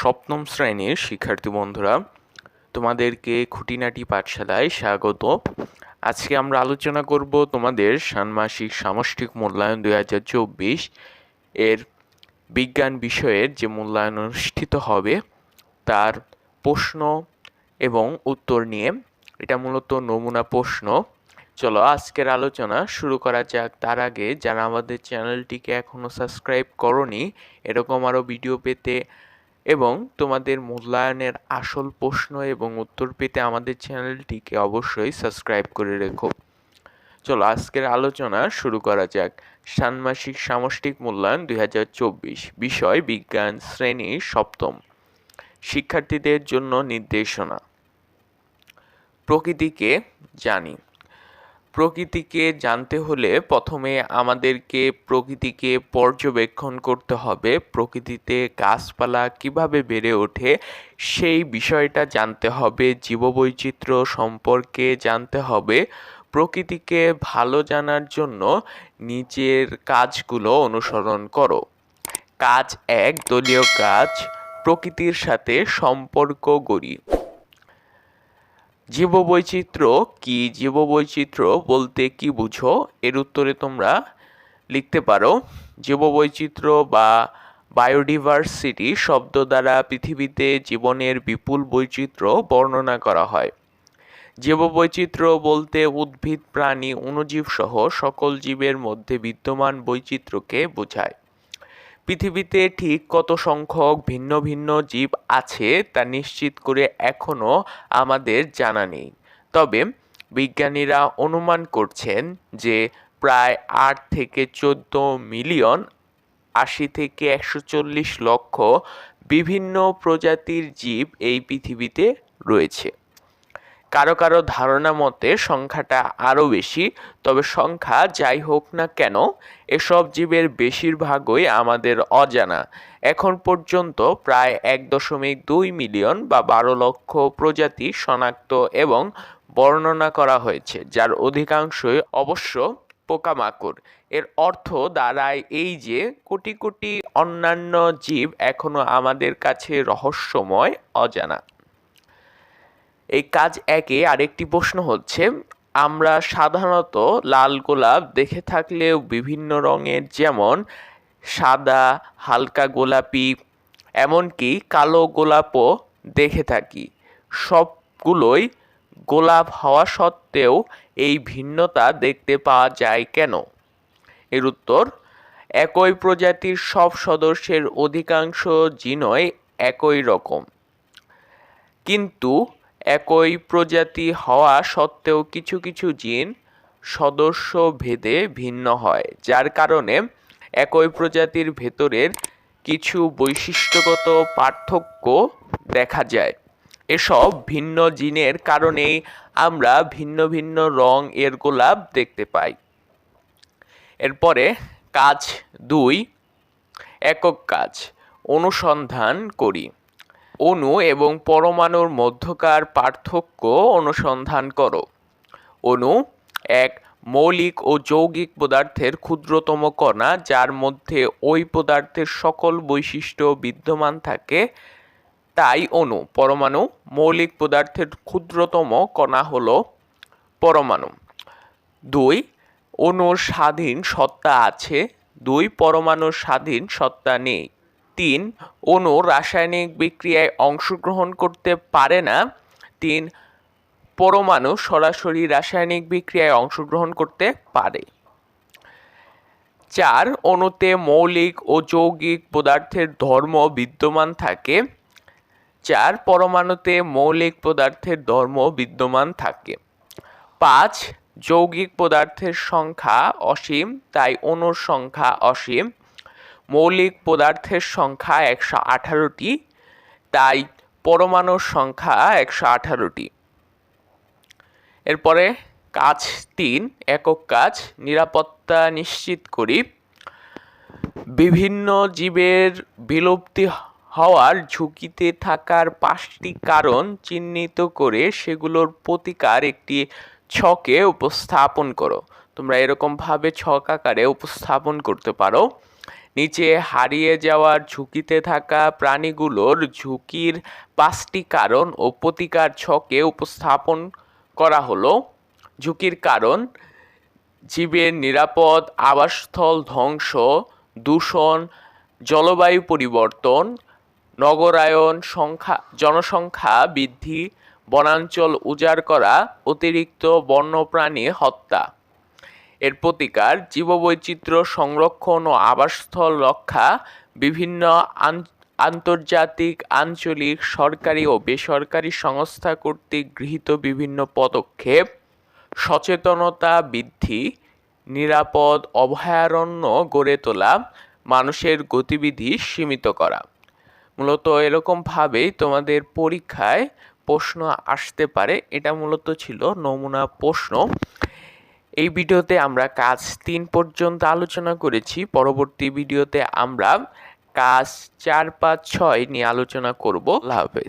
সপ্তম শ্রেণির শিক্ষার্থী বন্ধুরা, তোমাদেরকে খুঁটিনাটি পাঠশালায় স্বাগত। আজকে আমরা আলোচনা করব তোমাদের ষান্মাসিক সামষ্টিক মূল্যায়ন দুই হাজার চব্বিশ এর বিজ্ঞান বিষয়ের যে মূল্যায়ন অনুষ্ঠিত হবে, তার প্রশ্ন এবং উত্তর নিয়ে। এটা মূলত নমুনা প্রশ্ন। চলো আজকের আলোচনা শুরু করা যাক। তার আগে যারা আমাদের চ্যানেলটিকে এখনও সাবস্ক্রাইব করনি, এরকম আরও ভিডিও পেতে এবং তোমাদের মূল্যায়নের আসল প্রশ্ন এবং উত্তর পেতে আমাদের চ্যানেলটিকে অবশ্যই সাবস্ক্রাইব করে রেখো। চলো, আজকের আলোচনা শুরু করা যাক। ষান্মাসিক সামষ্টিক মূল্যায়ন দুই হাজার চব্বিশ, বিষয় বিজ্ঞান শ্রেণি সপ্তম। শিক্ষার্থীদের জন্য নির্দেশনা। প্রকৃতিকে জানি। প্রকৃতিকে জানতে হলে প্রথমে আমাদেরকে প্রকৃতিকে পর্যবেক্ষণ করতে হবে। প্রকৃতিতে গাছপালা কীভাবে বেড়ে ওঠে সেই বিষয়টা জানতে হবে, জীববৈচিত্র্য সম্পর্কে জানতে হবে। প্রকৃতিকে ভালো জানার জন্য নিচের কাজগুলো অনুসরণ করো। কাজ এক, দলীয় কাজ, প্রকৃতির সাথে সম্পর্ক গড়ি। জীববৈচিত্র্য কি? জীববৈচিত্র্য বলতে কি বুঝো? এর উত্তরে তোমরা লিখতে পারো, জীববৈচিত্র্য বা বায়োডিভার্সিটি শব্দ দ্বারা পৃথিবীতে জীবনের বিপুল বৈচিত্র্য বর্ণনা করা হয়। জীববৈচিত্র্য বলতে উদ্ভিদ, প্রাণী অণুজীব সহ সকল জীবের মধ্যে বিদ্যমান বৈচিত্র্যকে বোঝায়। পৃথিবীতে ঠিক কত সংখ্যক ভিন্ন ভিন্ন জীব আছে তা নিশ্চিত করে এখনও আমাদের জানা নেই। তবে বিজ্ঞানীরা অনুমান করছেন যে প্রায় আট থেকে চোদ্দ মিলিয়ন, আশি থেকে একশো চল্লিশ লক্ষ বিভিন্ন প্রজাতির জীব এই পৃথিবীতে রয়েছে। কারও কারও ধারণা মতে সংখ্যাটা আরও বেশি, তবে সংখ্যা যাই হোক না কেন, এসব জীবের বেশিরভাগই আমাদের অজানা। এখন পর্যন্ত প্রায় এক দশমিক দুই মিলিয়ন বা বারো লক্ষ প্রজাতি শনাক্ত এবং বর্ণনা করা হয়েছে, যার অধিকাংশই অবশ্য পোকামাকড়। এর অর্থ দাঁড়ায় এই যে, কোটি কোটি অন্যান্য জীব এখনও আমাদের কাছে রহস্যময়, অজানা। এই কাজ একে আরেকটি প্রশ্ন হচ্ছে, আমরা সাধারণত লাল গোলাপ দেখে থাকলেও বিভিন্ন রঙের যেমন সাদা, হালকা গোলাপি, এমনকি কালো গোলাপও দেখে থাকি। সবগুলোই গোলাপ হওয়া সত্ত্বেও এই ভিন্নতা দেখতে পাওয়া যায় কেন? এর উত্তর, একই প্রজাতির সব সদস্যের অধিকাংশ জিনয় একই রকম। কিন্তু একই প্রজাতি হওয়া সত্ত্বেও কিছু কিছু জিন সদস্য ভেদে ভিন্ন হয়, যার কারণে একই প্রজাতির ভেতরের কিছু বৈশিষ্ট্যগত পার্থক্য দেখা যায়। এসব ভিন্ন জিনের কারণেই আমরা ভিন্ন ভিন্ন রং এর গোলাপ দেখতে পাই। এরপরে কাজ দুই, একক কাজ, অনুসন্ধান করি। অণু এবং পরমাণুর মধ্যকার পার্থক্য অনুসন্ধান করো। অণু এক মৌলিক ও যৌগিক পদার্থের ক্ষুদ্রতম কণা যার মধ্যে ওই পদার্থের সকল বৈশিষ্ট্য বিদ্যমান থাকে। তাই অণু পরমাণু মৌলিক পদার্থের ক্ষুদ্রতম কণা হল পরমাণু। দুই অণুর স্বাধীন সত্তা আছে। দুই পরমাণুর স্বাধীন সত্তা নেই। তিন অণু রাসায়নিক বিক্রিয়ায় অংশগ্রহণ করতে পারে না। তিন, পরমাণু সরাসরি রাসায়নিক বিক্রিয়ায় অংশগ্রহণ করতে পারে। চার অণুতে মৌলিক ও যৌগিক পদার্থের ধর্ম বিদ্যমান থাকে। চার, পরমাণুতে মৌলিক পদার্থের ধর্ম বিদ্যমান থাকে। পাঁচ, যৌগিক পদার্থের সংখ্যা অসীম, তাই অণুর সংখ্যা অসীম। মৌলিক পদার্থের সংখ্যা একশো আঠারোটি, তাই পরমাণুর সংখ্যা একশো আঠারোটি। এরপরে কাজ তিন, একক কাজ, নিরাপত্তা নিশ্চিত করি। বিভিন্ন জীবের বিলুপ্তি হওয়ার ঝুঁকিতে থাকার পাঁচটি কারণ চিহ্নিত করে সেগুলোর প্রতিকার একটি ছকে উপস্থাপন করো। তোমরা এরকমভাবে ছক আকারে উপস্থাপন করতে পারো। নিচে হারিয়ে যাওয়ার ঝুঁকিতে থাকা প্রাণীগুলোর ঝুঁকির পাঁচটি কারণ ও প্রতিকার ছকে উপস্থাপন করা হলো। ঝুঁকির কারণ, জীবের নিরাপদ আবাসস্থল ধ্বংস, দূষণ, জলবায়ু পরিবর্তন, নগরায়ন সংখ্যা, জনসংখ্যা বৃদ্ধি, বনাঞ্চল উজাড় করা, অতিরিক্ত বন্যপ্রাণী হত্যা। এর প্রতিকার জীববৈচিত্র্য সংরক্ষণ ও আবাসস্থল রক্ষা, বিভিন্ন আন- আন্তর্জাতিক, আঞ্চলিক, সরকারি ও বেসরকারি সংস্থা কর্তৃক গৃহীত বিভিন্ন পদক্ষেপ, সচেতনতা বৃদ্ধি, নিরাপদ, অভয়ারণ্য গড়ে তোলা, মানুষের গতিবিধি সীমিত করা। মূলত এরকমভাবেই তোমাদের পরীক্ষায় প্রশ্ন আসতে পারে। এটা মূলত ছিল নমুনা প্রশ্ন। এই ভিডিওতে আমরা কাজ তিন পর্যন্ত আলোচনা করেছি। পরবর্তী ভিডিওতে আমরা কাজ চার, পাঁচ, ছয় নিয়ে আলোচনা করব। আল্লাহ হাফেজ।